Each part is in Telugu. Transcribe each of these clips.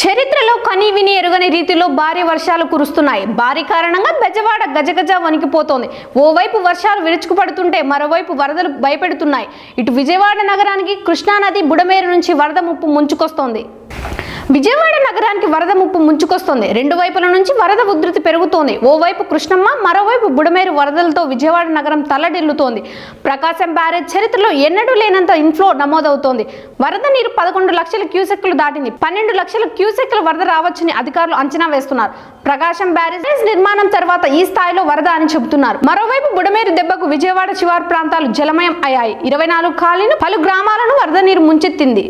చరిత్రలో కనీ విని ఎరుగని రీతిలో భారీ వర్షాలు కురుస్తున్నాయి. భారీ కారణంగా బెజవాడ గజగజ వణికిపోతోంది. ఓవైపు వర్షాలు విరుచుకుపడుతుంటే మరోవైపు వరదలు భయపెడుతున్నాయి. ఇటు విజయవాడ నగరానికి కృష్ణానది బుడమేరు నుంచి వరద ముప్పు ముంచుకొస్తోంది. విజయవాడ నగరానికి వరద ముప్పు ముంచుకొస్తోంది. రెండు వైపుల నుంచి వరద ఉధృతి పెరుగుతోంది. ఓవైపు కృష్ణమ్మ మరోవైపు బుడమేరు వరదలతో విజయవాడ నగరం తల్లడిల్లుతోంది. ప్రకాశం బ్యారేజ్ చరిత్రలో ఎన్నడూ లేనంత ఇన్ఫ్లో నమోదవుతోంది. వరద నీరు పదకొండు లక్షల క్యూసెక్లు దాటింది. పన్నెండు లక్షల క్యూసెక్ల వరద రావచ్చని అధికారులు అంచనా వేస్తున్నారు. ప్రకాశం బ్యారేజ్ నిర్మాణం తర్వాత ఈ స్థాయిలో వరద అని చెబుతున్నారు. మరోవైపు బుడమేరు దెబ్బకు విజయవాడ శివారు ప్రాంతాలు జలమయం అయ్యాయి. ఇరవై నాలుగు ఖాళీలు పలు గ్రామాలను వరద నీరు ముంచెత్తింది.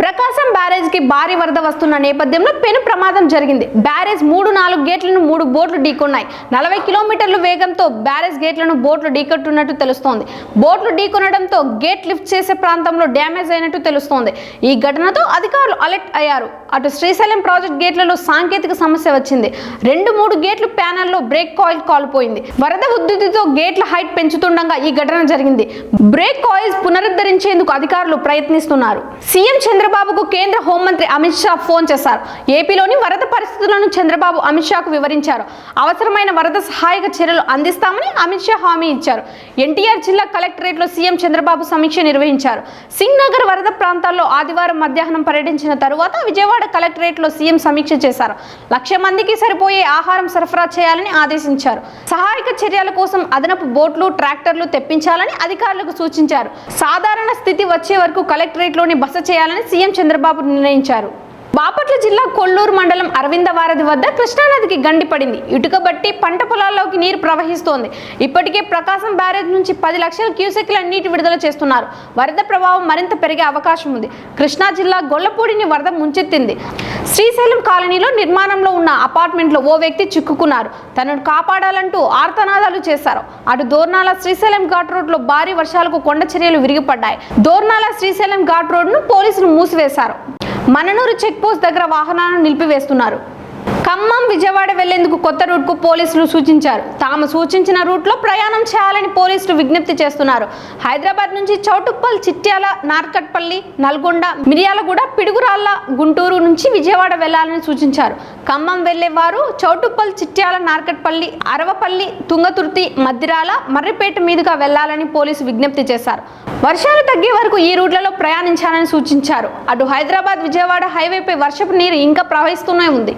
ప్రకాశం బ్యారేజ్కి భారీ వరద వస్తున్న నేపథ్యంలో పెను ప్రమాదం జరిగింది. బ్యారేజ్ మూడు నాలుగు గేట్లను మూడు బోట్లు ఢీకొన్నాయి. నలభై కిలోమీటర్ల వేగంతో బ్యారేజ్ గేట్లను బోట్లు ఢీకొట్టున్నట్టు తెలుస్తోంది. బోట్లు ఢీకొనడంతో గేట్ లిఫ్ట్ చేసే ప్రాంతంలో డ్యామేజ్ అయినట్టు తెలుస్తోంది. ఈ ఘటనతో అధికారులు అలర్ట్ అయ్యారు. అటు శ్రీశైలం ప్రాజెక్ట్ గేట్లలో సాంకేతిక సమస్య వచ్చింది. రెండు మూడు గేట్లు ప్యానెల్లో బ్రేక్ కాయిల్ కాలిపోయింది. వరద ఉద్ధృతితో గేట్ల హైట్ పెంచుతుండగా ఈ ఘటన జరిగింది. బ్రేక్ కాయిల్స్ పునరుద్ధరించేందుకు అధికారులు ప్రయత్నిస్తున్నారు. సీఎం చంద్రబాబుకు కేంద్ర హోంమంత్రి అమిత్ షా ఫోన్ చేశారు. ఏపీలోని వరద పరిస్థితులను చంద్రబాబు అమిత్ షాకు వివరించారు. అవసరమైన వరద సహాయక చర్యలు అందిస్తామని అమిత్ షా హామీ ఇచ్చారు. ఎన్టీఆర్ జిల్లా కలెక్టరేట్లో సీఎం చంద్రబాబు సమీక్ష నిర్వహించారు. సింగ్ నగర్ వరద ప్రాంతాల్లో ఆదివారం మధ్యాహ్నం పర్యటించిన తరువాత విజయవాడ కలెక్టరేట్లో సీఎం సమీక్ష చేశారు. లక్ష మందికి సరిపోయే ఆహారం సరఫరా చేయాలని ఆదేశించారు. సహాయక చర్యల కోసం అదనపు బోట్లు ట్రాక్టర్లు తెప్పించాలని అధికారులకు సూచించారు. సాధారణ స్థితి వచ్చే వరకు కలెక్టరేట్లోని బస చేయాలని సీఎం చంద్రబాబు నిర్ణయించారు. బాపట్ల జిల్లా కొల్లూరు మండలం అరవిందవారధి వద్ద కృష్ణానదికి గండి పడింది. ఇటుక బట్టి పంట పొలాల్లోకి నీరు ప్రవహిస్తోంది. ఇప్పటికే ప్రకాశం బ్యారేజ్ నుంచి పది లక్షల క్యూసెక్ల నీటి విడుదల చేస్తున్నారు. వరద ప్రభావం మరింత పెరిగే అవకాశం ఉంది. కృష్ణా జిల్లా గొల్లపూడిని వరద ముంచెత్తింది. శ్రీశైలం కాలనీలో నిర్మాణంలో ఉన్న అపార్ట్మెంట్లో ఓ వ్యక్తి చిక్కుకున్నారు. తనను కాపాడాలంటూ ఆర్తనాదాలు చేశారు. అటు దోర్నాల శ్రీశైలం ఘాట్ రోడ్లో భారీ వర్షాలకు కొండ చర్యలు విరిగిపడ్డాయి. దోర్నాల శ్రీశైలం ఘాట్ రోడ్ను పోలీసులు మూసివేశారు. మననూరు చెక్ పోస్ట్ దగ్గర వాహనాలను నిలిపివేస్తున్నారు. ఖమ్మం విజయవాడ వెళ్ళేందుకు కొత్త రూట్కు పోలీసులు సూచించారు. తాము సూచించిన రూట్లో ప్రయాణం చేయాలని పోలీసులు విజ్ఞప్తి చేస్తున్నారు. హైదరాబాద్ నుంచి చౌటుప్పల్ చిట్యాల నార్కట్పల్లి నల్గొండ మిర్యాలగూడ పిడుగురాళ్ళ గుంటూరు నుంచి విజయవాడ వెళ్ళాలని సూచించారు. ఖమ్మం వెళ్ళే వారు చౌటుప్పల్ చిట్యాల నార్కట్పల్లి అరవపల్లి తుంగతుర్తి మద్దిరాల మర్రిపేట మీదుగా వెళ్ళాలని పోలీసు విజ్ఞప్తి చేశారు. వర్షాలు తగ్గే వరకు ఈ రూట్లలో ప్రయాణించాలని సూచించారు. అటు హైదరాబాద్ విజయవాడ హైవేపై వర్షపు నీరు ఇంకా ప్రవహిస్తూనే ఉంది.